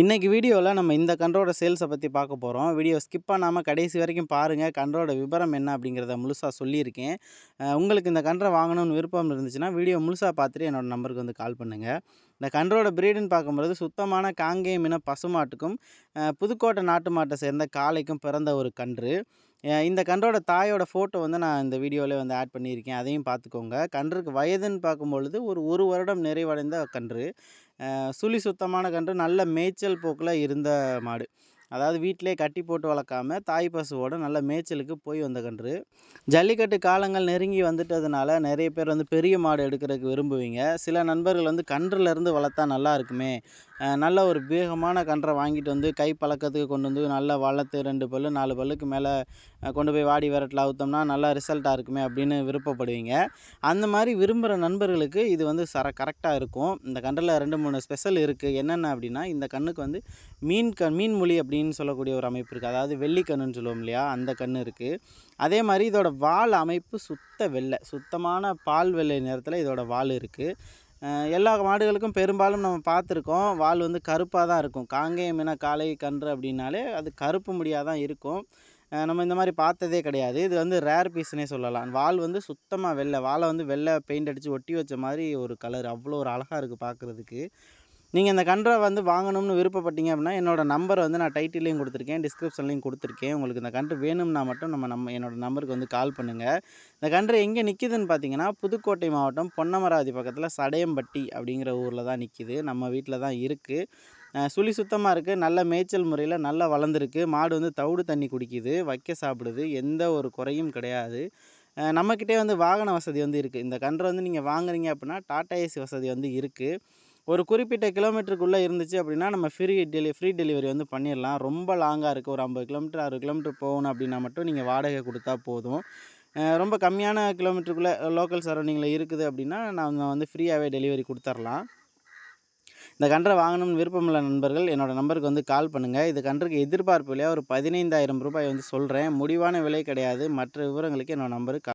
இன்றைக்கி வீடியோவில் நம்ம இந்த கன்றோட சேல்ஸை பற்றி பார்க்க போகிறோம் வீடியோ ஸ்கிப் பண்ணாமல் கடைசி வரைக்கும் பாருங்கள் கன்றோட விவரம் என்ன அப்படிங்கிறத முழுசாக சொல்லியிருக்கேன். உங்களுக்கு இந்த கன்றை வாங்கணும்னு விருப்பம் இருந்துச்சுன்னா வீடியோ முழுசாக பார்த்துட்டு என்னோடய நம்பருக்கு வந்து கால் பண்ணுங்கள் இந்த கன்றோட பிரீடுன்னு பார்க்கும்போது சுத்தமான காங்கேயம் இன பசுமாட்டுக்கும் புதுக்கோட்டை நாட்டு மாட்டை சேர்ந்த காளைக்கும் பிறந்த ஒரு கன்று. இந்த கன்றோட தாயோட ஃபோட்டோ வந்து நான் இந்த வீடியோவில் வந்து ஆட் பண்ணியிருக்கேன். அதையும் பார்த்துக்கோங்க. கன்றுக்கு வயதுன்னு பார்க்கும்பொழுது ஒரு ஒரு வருடம் நிறைவடைந்த கன்று. சுழி சுத்தமான கன்று நல்ல மேய்ச்சல் போக்கில் இருந்த மாடு. அதாவது வீட்டிலே கட்டி போட்டு வளர்க்காம தாய் பசுவோட நல்ல மேய்ச்சலுக்கு போய் வந்த கன்று. ஜல்லிக்கட்டு காலங்கள் நெருங்கி வந்துட்டதுனால நிறைய பேர் வந்து பெரிய மாடு எடுக்கிறதுக்கு விரும்புவீங்க. சில நண்பர்கள் வந்து கன்றுலேருந்து வளர்த்தா நல்லா இருக்குமே நல்ல ஒரு வேகமான கன்றை வாங்கிட்டு வந்து கை பழக்கத்துக்கு கொண்டு வந்து நல்லா வளர்த்து ரெண்டு பல்லு நாலு பல்லுக்கு மேலே கொண்டு போய் வாடி விரட்டில் அவுத்தோம்னா நல்லா ரிசல்ட்டாக இருக்குமே அப்படின்னு விருப்பப்படுவீங்க. அந்த மாதிரி விரும்புகிற நண்பர்களுக்கு இது வந்து சர கரெக்டாக இருக்கும். இந்த கன்றில் ரெண்டு மூணு ஸ்பெஷல் இருக்குது என்னென்ன அப்படின்னா இந்த கண்ணுக்கு வந்து மீன் கண் மீன் மொழி அப்படின்னு சொல்லக்கூடிய ஒரு அமைப்பு இருக்குது அதாவது வெள்ளிக்கண்ணுன்னு சொல்லுவோம் இல்லையா அந்த கண் இருக்குது அதே மாதிரி இதோட வால் அமைப்பு சுத்த வெள்ளை. சுத்தமான பால் வெள்ளை நிறத்தில் இதோட வால் இருக்குது எல்லா மாடுகளுக்கும் பெரும்பாலும் நம்ம பார்த்துருக்கோம். வால் வந்து கருப்பாக தான் இருக்கும். காங்கேயம் இன காளை கன்று அப்படின்னாலே அது கருப்பு முடியாக தான் இருக்கும். நம்ம இந்த மாதிரி பார்த்ததே கிடையாது. இது வந்து ரேர் பீஸ்னே சொல்லலாம். வால் வந்து சுத்தமாக வெள்ளை. வாலை வந்து வெள்ளை பெயிண்ட் அடித்து ஒட்டி வச்ச மாதிரி ஒரு கலர் அவ்வளோ ஒரு அழகாக இருக்குது பார்க்குறதுக்கு. நீங்கள் இந்த கன்றை வந்து வாங்கணும்னு விருப்பப்பட்டீங்க அப்படின்னா என்னோடய நம்பரை வந்து நான் டைட்டிலையும் கொடுத்துருக்கேன் டிஸ்கிரிப்ஷன்லையும் கொடுத்துருக்கேன். உங்களுக்கு இந்த கன்று வேணும்னா மட்டும் நம்ம நம்ம என்னோட நம்பருக்கு வந்து கால் பண்ணுங்கள் இந்த கன்று எங்கே நிற்கிதுன்னு பார்த்தீங்கன்னா புதுக்கோட்டை மாவட்டம் பொன்னமராவதி பக்கத்தில் சடையம்பட்டி அப்படிங்கிற ஊரில் தான் நிற்கிது நம்ம வீட்டில் தான் இருக்குது சுழி சுத்தமாக இருக்குது நல்ல மேய்ச்சல் முறையில் நல்லா வளர்ந்துருக்கு. மாடு வந்து தவிடு தண்ணி குடிக்குது வைக்க சாப்பிடுது எந்த ஒரு குறையும் கிடையாது. நம்மக்கிட்டே வந்து வாகன வசதி வந்து இருக்குது இந்த கன்று வந்து நீங்கள் வாங்குறீங்க அப்படின்னா டாடா ஏசி வசதி வந்து இருக்குது ஒரு குறிப்பிட்ட கிலோமீட்டருக்குள்ளே இருந்துச்சு அப்படின்னா நம்ம ஃப்ரீ டெலி ஃப்ரீ டெலிவரி வந்து பண்ணிடலாம். ரொம்ப லாங்காக இருக்குது ஒரு ஐம்பது கிலோமீட்டர் அறுபது கிலோமீட்டர் போகணும் அப்படின்னா மட்டும் நீங்கள் வாடகை கொடுத்தா போதும். ரொம்ப கம்மியான கிலோமீட்டருக்குள்ளே லோக்கல் சரௌண்டிங்கில் இருக்குது அப்படின்னா நான் வந்து ஃப்ரீயாகவே டெலிவரி கொடுத்துர்லாம். இந்த கன்றை வாங்கணும்னு விருப்பமுள்ள நண்பர்கள் என்னோடய நம்பருக்கு வந்து கால் பண்ணுங்கள் இது கன்றுக்கு எதிர்பார்ப்பு விலையாக ஒரு பதினைந்தாயிரம் ரூபாய் வந்து சொல்கிறேன் முடிவான விலை கிடையாது. மற்ற விவரங்களுக்கு என்னோட நம்பருக்கு